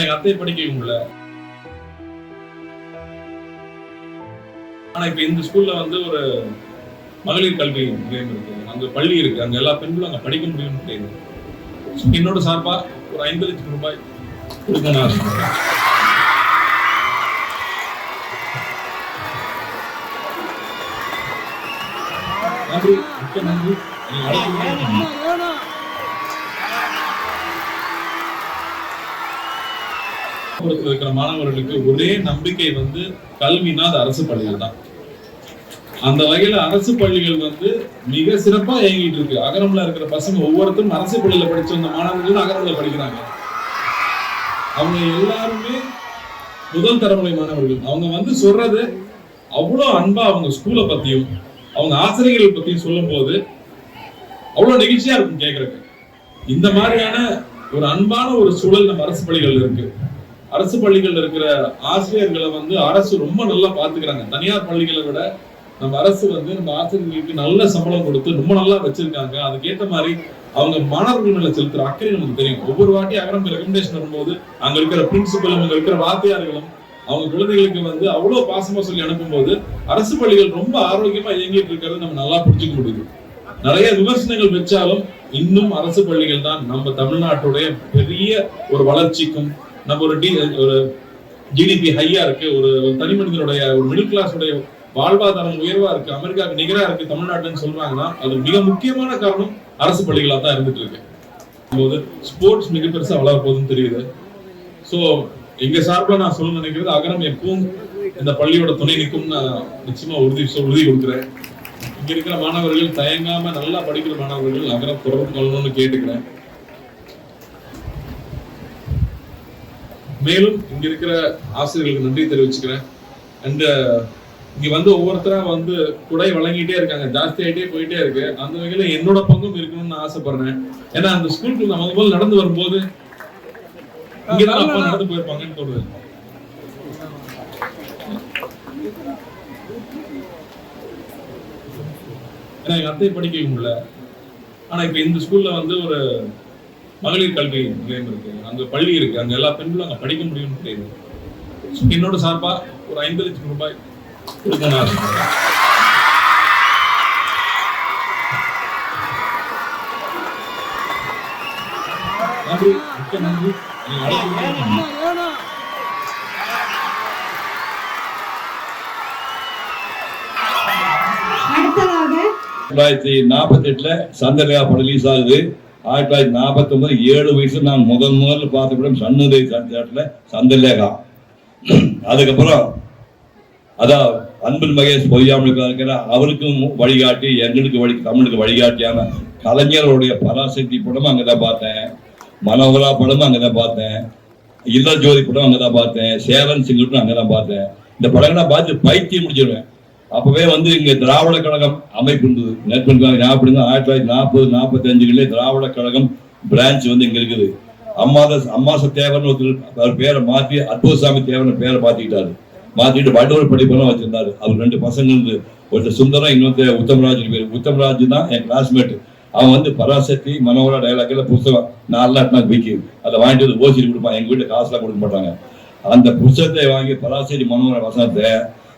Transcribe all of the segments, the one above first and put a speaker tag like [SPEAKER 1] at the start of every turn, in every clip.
[SPEAKER 1] ஏன்னா எங்க அத்தையை படிக்க முடியல ஆனா இப்ப இந்த ஸ்கூல்ல வந்து ஒரு மகளிர் கல்வி நிலையம் இருக்கு அங்க பள்ளி இருக்கு அங்க எல்லா பெண்களும் அங்க படிக்க முடியும் தெரியுது என்னோட சார்பா ஒரு ஐம்பது லட்சம் ரூபாய் கொடுக்க நான் நன்றி மிக்க நன்றி இருக்கிற மாணவர்களுக்கு ஒரே நம்பிக்கை வந்து கல்வினா அது அரசு பள்ளிகள் தான். அந்த வகையில அரசு பள்ளிகள் வந்து மிக சிறப்பா இயங்கிட்டு இருக்கு. அகரம்ல இருக்கிற பசங்க ஒவ்வொருத்தரும் அரசு பள்ளியில படிச்ச அந்த மாணவர்கள் அகரம்ல படிக்கிறாங்க. அவங்க எல்லாருமே முதல் தரமுறை மாணவர்கள். அவங்க வந்து சொல்றது அவ்வளவு அன்பா அவங்க ஸ்கூலை பத்தியும் அவங்க ஆசிரியர்கள் பத்தியும் சொல்லும் போது அவ்வளவு நெகிழ்ச்சியா இருக்கும் கேட்கறதுக்கு இந்த மாதிரியான ஒரு அன்பான ஒரு சூழல் நம்ம அரசு பள்ளிகள் இருக்கு. அரசு பள்ளிகள் இருக்கிற ஆசிரியர்களை வந்து அரசு ரொம்ப நல்லா பாத்துக்கிறாங்க. தனியார் பள்ளிகளை விட நம்ம அரசு வந்து நம்ம ஆசிரியர்களுக்கு நல்ல சம்பளம் கொடுத்து ரொம்ப நல்லா வச்சிருக்காங்க. அதுக்கேற்ற மாதிரி அவங்க மாணவர்கள் மேல செலுத்துற அக்கறை நமக்கு தெரியும். ஒவ்வொரு வாட்டி அகரம் ரெக்கமெண்டேஷன் வரும்போது அங்க இருக்கிற பிரின்சிபலும் அங்க இருக்கிற வாத்தியார்களும் அவங்க குழந்தைகளுக்கு வந்து அவ்வளவு பாசமா சொல்லி அனுப்பும்போது அரசு பள்ளிகள் ரொம்ப ஆரோக்கியமா இயங்கிட்டு இருக்கிறது நம்ம நல்லா புரிஞ்சுக்க முடியுது. நிறைய விமர்சனங்கள் வச்சாலும் இன்னும் அரசு பள்ளிகள் தான் நம்ம தமிழ்நாட்டுடைய பெரிய ஒரு வளர்ச்சிக்கும் நம்ம ஒரு டி ஒரு ஜிடிபி ஹையா இருக்கு ஒரு தனி மனிதனுடைய ஒரு மிடில் கிளாஸ் உடைய வாழ்வாதாரம் உயர்வா இருக்கு அமெரிக்காவுக்கு நிகரா இருக்கு தமிழ்நாட்டுன்னு சொல்றாங்கன்னா அது மிக முக்கியமான காரணம் அரசு பள்ளிகளா தான் இருந்துட்டு இருக்கு. போது ஸ்போர்ட்ஸ் மிக பெருசா வளர போகுதுன்னு தெரியுது. சோ எங்க சார்பில் நான் சொல்ல நினைக்கிறது அகரம் எப்பவும் இந்த பள்ளியோட துணை நிற்கும் நான் நிச்சயமா உறுதி உறுதி கொடுக்குறேன். இங்க இருக்கிற மாணவர்கள் தயங்காம நல்லா படிக்கிற மாணவர்கள் அகரம் தொடர்பு கொள்ளணும்னு கேட்டுக்கிறேன். மேலும் இங்க இருக்கிற ஆசிரியர்களுக்கு நன்றி தெரிவிச்சுக்கிறேன். அண்ட் இங்க வந்து ஒவ்வொருத்தரா வந்து குடை வழங்கிட்டே இருக்காங்க. ஜாஸ்தி ஆகிட்டே போயிட்டே இருக்கு. அந்த வகையில என்னோட பங்கும் இருக்கணும்னு ஆசைப்படுறேன். ஏன்னா அந்த ஸ்கூலுக்கு நம்ம முதல்ல நடந்து வரும்போது இங்கதான் அப்பா நடந்து போயிருப்பாங்கன்னு தோணுது. ஏன்னா எங்க அத்தையை படிக்க முடியல. ஆனா இப்ப இந்த ஸ்கூல்ல வந்து ஒரு மகளிர் கல்வி நிலையம் இருக்கு. அங்க பள்ளி இருக்கு. அங்க எல்லா பெண்களும் அங்க படிக்க முடியும்னு தெரியுது. என்னோட சார்பா ஒரு ஐம்பது லட்சம் ரூபாய் கொடுக்க நான் ஆசைப்படுறேன். நன்றி. மிக்க.
[SPEAKER 2] அடுத்ததாக
[SPEAKER 3] தொள்ளாயிரத்தி நாற்பத்தி எட்டுல சந்திரயா படம் ரிலீஸ் ஆகுது. ஆயிரத்தி தொள்ளாயிரத்தி நாற்பத்தி ஒன்பது ஏழு வயசு நான் முதல் முதல்ல பார்த்த படம் சன்னுதை தேட்டர்ல சந்தலேகா அதுக்கப்புறம் அதான் அன்பின் மகேஷ் பொய்யாமலுக்கு இருக்கிற அவருக்கும் வழிகாட்டி எங்களுக்கு வழி தமிழுக்கு வழிகாட்டியான கலைஞருடைய பராசக்தி படமும் அங்கதான் பார்த்தேன். மனோகரா படமும் அங்கதான் பார்த்தேன். இல்ல ஜோதி படம் அங்கதான் பார்த்தேன். சேரன் சிங்கட்டும் அங்கதான் பார்த்தேன். இந்த படங்கள்லாம் பார்த்து பைத்தியம் முடிச்சிருவேன் அப்பவே வந்து இங்க திராவிட கழகம் அமைப்பு இருந்தது நேற்று ஞாபகம் ஆயிரத்தி தொள்ளாயிரத்தி நாற்பது நாற்பத்தி அஞ்சுகளே திராவிட கழகம் பிரான்ச் வந்து இங்க இருக்குது. அம்மாத அம்மாச தேவன் ஒருத்தர் அவர் பேரை மாற்றி அற்புதசாமி தேவன் பேரை மாத்திக்கிட்டாரு. மாத்திட்டு வள்ளுவர் படிப்பெல்லாம் வச்சிருந்தாரு. அவர் ரெண்டு பசங்க இருந்து ஒருத்தர் சுந்தரம் இன்னொருத்தர் உத்தமராஜ் பேர். உத்தமராஜ் தான் என் கிளாஸ்மேட் அவன் வந்து பராசக்தி மனோகரா டைலாக்ல புஸ்தகம் நான் எட்டாம் விக்கி அதை வாங்கிட்டு வந்து ஓசிட்டு கொடுப்பான். எங்க வீட்டுல காசுலாம் கொடுக்க மாட்டாங்க. அந்த புஸ்தகத்தை வாங்கி பராசக்தி மனோகர வசனத்தை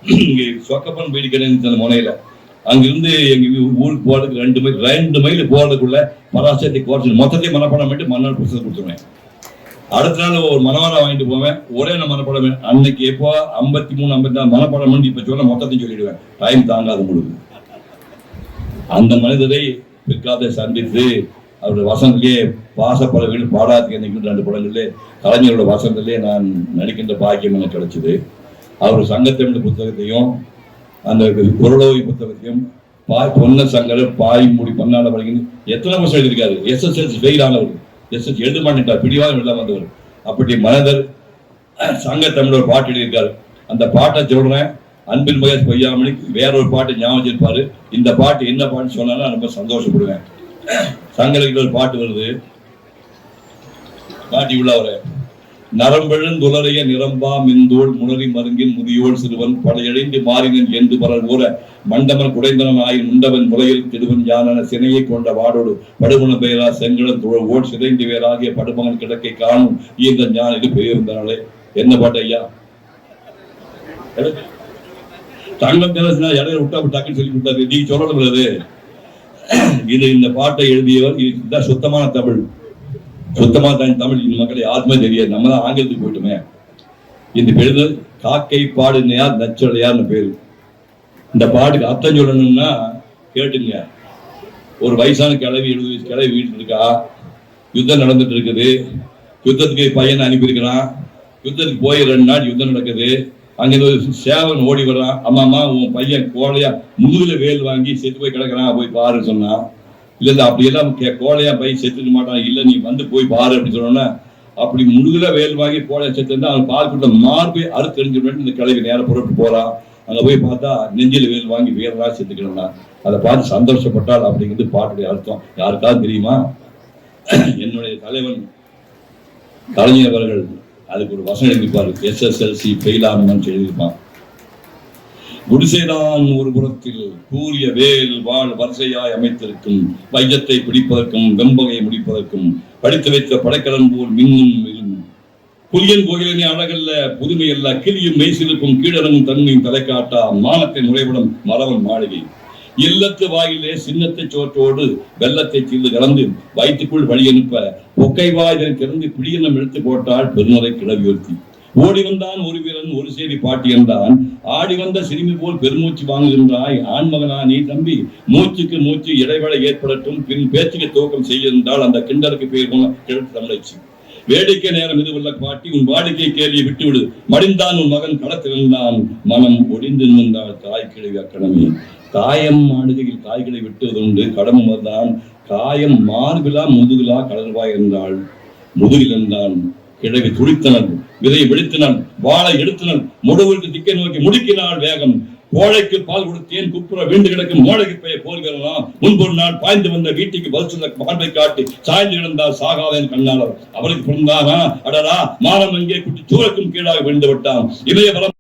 [SPEAKER 3] இங்கே சொக்கப்பன் வீடு கிடையாது அந்த முனையில. அங்கிருந்து எங்க வீ- ஊருக்கு போறதுக்கு ரெண்டு மைல் ரெண்டு மைல் போறதுக்குள்ள பராசக்தி கோர்ஸ் மொத்தத்தையும் மனப்பாடம் பண்ணிட்டு மறுநாள் புஸ்தகம் கொடுத்துருவேன். அடுத்த நாள் ஒரு மனவாரம் வாங்கிட்டு போவேன். ஒரே நான் மனப்பாடம் அன்னைக்கு எப்போ ஐம்பத்தி மூணு ஐம்பத்தி நாலு மனப்பாடம் பண்ணி இப்ப சொல்ல மொத்தத்தையும் சொல்லிடுவேன். டைம் தாங்காது முழுது அந்த மனிதரை பிற்காலத்தை சந்தித்து அவருடைய வசனத்திலே பாசப்படங்கள் பாடாது என்கின்ற ரெண்டு படங்களிலே கலைஞரோட வசனத்திலே நான் நடிக்கின்ற பாக்கியம் எனக்கு கிடைச்சது. அவர் சங்கத்தமிழ் புத்தகத்தையும் அந்த குரலோவி புத்தகத்தையும் பாய் பொன்ன சங்கர் பாய் மூடி பன்னாட படிக்கணும் எத்தனை வருஷம் எழுதியிருக்காரு? எஸ்எஸ்எல்சி ஃபெயில் ஆனவர் எஸ்எஸ் எழுத மாட்டேன்ட்டார் பிடிவாதம் இல்லாம வந்தவர். அப்படி மனதர் சங்க தமிழர் பாட்டு எழுதியிருக்காரு. அந்த பாட்டை சொல்றேன். அன்பின் மகேஷ் பொய்யாமணி வேற ஒரு பாட்டு ஞாபகம் வச்சிருப்பாரு. இந்த பாட்டு என்ன பாட்டு சொன்னாலும் ரொம்ப சந்தோஷப்படுவேன். சங்கருக்கு ஒரு பாட்டு வருது. பாட்டி உள்ள வரேன் நரம்பெழுந்துலரைய நிரம்பா மிந்தோள் முனறி மருங்கின் முதியோள் சிறுவன் படையழிந்து மாறினன் என்று பலர் கூற மண்டமன் குடைந்தனன் ஆயின் உண்டவன் முறையில் திருவன் யானன சினையை கொண்ட வாடோடு படுகுண பெயரா செங்கடன் ஓட் சிதைந்து வேறாகிய படுமகன் கிடக்கை காணும் இந்த ஞான இது பெயர்ந்தனாலே என்ன பாட்டு ஐயா? தங்கம் பேசினா இடையில விட்டா டக்குன்னு சொல்லி விட்டாரு நீ சொல்லணும் இது இந்த பாட்டை எழுதியவர் இதுதான் சுத்தமான தமிழ். சுத்தமான தான் தமிழ் மக்களை யாருமே தெரியாது. நம்ம தான் ஆங்கிலத்துக்கு போயிட்டோமே. இந்த பெருது காக்கை பாடுனையா நச்சொடையார்னு பேரு. இந்த பாட்டுக்கு அர்த்தம் சொல்லணும்னா கேட்டுங்க. ஒரு வயசான கிளவி எழுபது வயசு கிளவி வீட்டு இருக்கா? யுத்தம் நடந்துட்டு இருக்குது. யுத்தத்துக்கு பையனை அனுப்பியிருக்கிறான். யுத்தத்துக்கு போய் ரெண்டு நாள் யுத்தம் நடக்குது. அங்கே ஒரு சேவன் ஓடி வர்றான். அம்மா அம்மா உன் பையன் கோழையா முதுகுல வேல் வாங்கி செத்து போய் கிடக்குறான். போய் பாருன்னு சொன்னான். இல்ல இல்லை அப்படியெல்லாம் கே- கோழையா போய் செத்துக்க மாட்டான். இல்ல நீ வந்து போய் பாரு அப்படின்னு சொன்னோன்னா அப்படி முழுகிற வேல் வாங்கி கோழையா செத்து அவன் பால் கொடுத்த மார்பை அறுத்து எறிஞ்சு இந்த கிழவி நேரம் புறப்பட்டு போறான். அங்க போய் பார்த்தா நெஞ்சில் வேல் வாங்கி வீரரா செத்துக்கணும்னா அதை பார்த்து சந்தோஷப்பட்டால் அப்படிங்கிறது பாட்டுடைய அர்த்தம். யாருக்காவது தெரியுமா? என்னுடைய தலைவன் கலைஞர் அவர்கள் அதுக்கு ஒரு வசனம் எழுதிப்பாரு எஸ்எஸ்எல்சி ஃபெயில் ஆனவன் எழுதியிருப்பான். குடிசைதான் ஒரு புறத்தில் கூறிய வேல் வாழ் வரிசையாய் அமைத்திருக்கும் வைஜத்தை பிடிப்பதற்கும் வெம்பகையை முடிப்பதற்கும் படித்து வைத்த படைக்கலன் போல் மின்னும் புலியன் கோயிலினே அழகல்ல புதுமை அல்ல கிளியும் மெய்சிலுக்கும் கீழடங்கும் தன்மையும் தலை காட்டா மானத்தை உறைவிடம் மரவன் மாளிகை. இல்லத்து வாயிலே சின்னத்தை சோற்றோடு வெள்ளத்தை சீர்ந்து கலந்து வயிற்றுக்குள் வழி அனுப்ப வாயிலை திறந்து பிடியனம் எடுத்து போட்டால் பெருநரை கிளவியொருத்தி. ஓடி வந்தான் ஒரு வீரன் ஒரு சேரி பாட்டி என்றான். ஆடி வந்த சிறுமி போல் பெருமூச்சு வாங்குகின்றாய். ஆண்மகனா நீ தம்பி மூச்சுக்கு மூச்சு இடைவேளை ஏற்படட்டும். பின் பேச்சுக்கு துவக்கம் செய்யிருந்தால் அந்த கிண்டலுக்கு பேர் கிழக்கு தமிழச்சி. வேடிக்கை நேரம் இது உள்ள பாட்டி உன் வாடிக்கை கேள்வியை விட்டுவிடு. மடிந்தான் உன் மகன் களத்திருந்தான் மனம் ஒடிந்து நின்றாள் தாய் கிழவி அக்கடமே. காயம் மாடுகையில் காய்களை விட்டுவதுண்டு கடமும் வந்தான் காயம் மார்பிலா முதுகிலா கடல்வாய் என்றாள். முதுகில் என்றான் கிழவி துடித்தனர் விதையை வெடித்தனன் வாழை எடுத்தினன் முடுவிற்கு திக்கை நோக்கி முடுக்கினாள் வேகம். கோழைக்கு பால் கொடுத்தேன் குப்புற வீண்டு கிடக்கும் மோழைக்கு பெயர் போல்கிறனா முன்பொரு நாள் பாய்ந்து வந்த வீட்டுக்கு பதில் பார்வை காட்டி சாய்ந்து கிடந்தார் சாகாதன் கண்ணாளர். அவளுக்கு பிறந்தானா அடரா மானம் அங்கே குட்டி சூழக்கும் கீழாக விழுந்து விட்டான். இளைய பலம்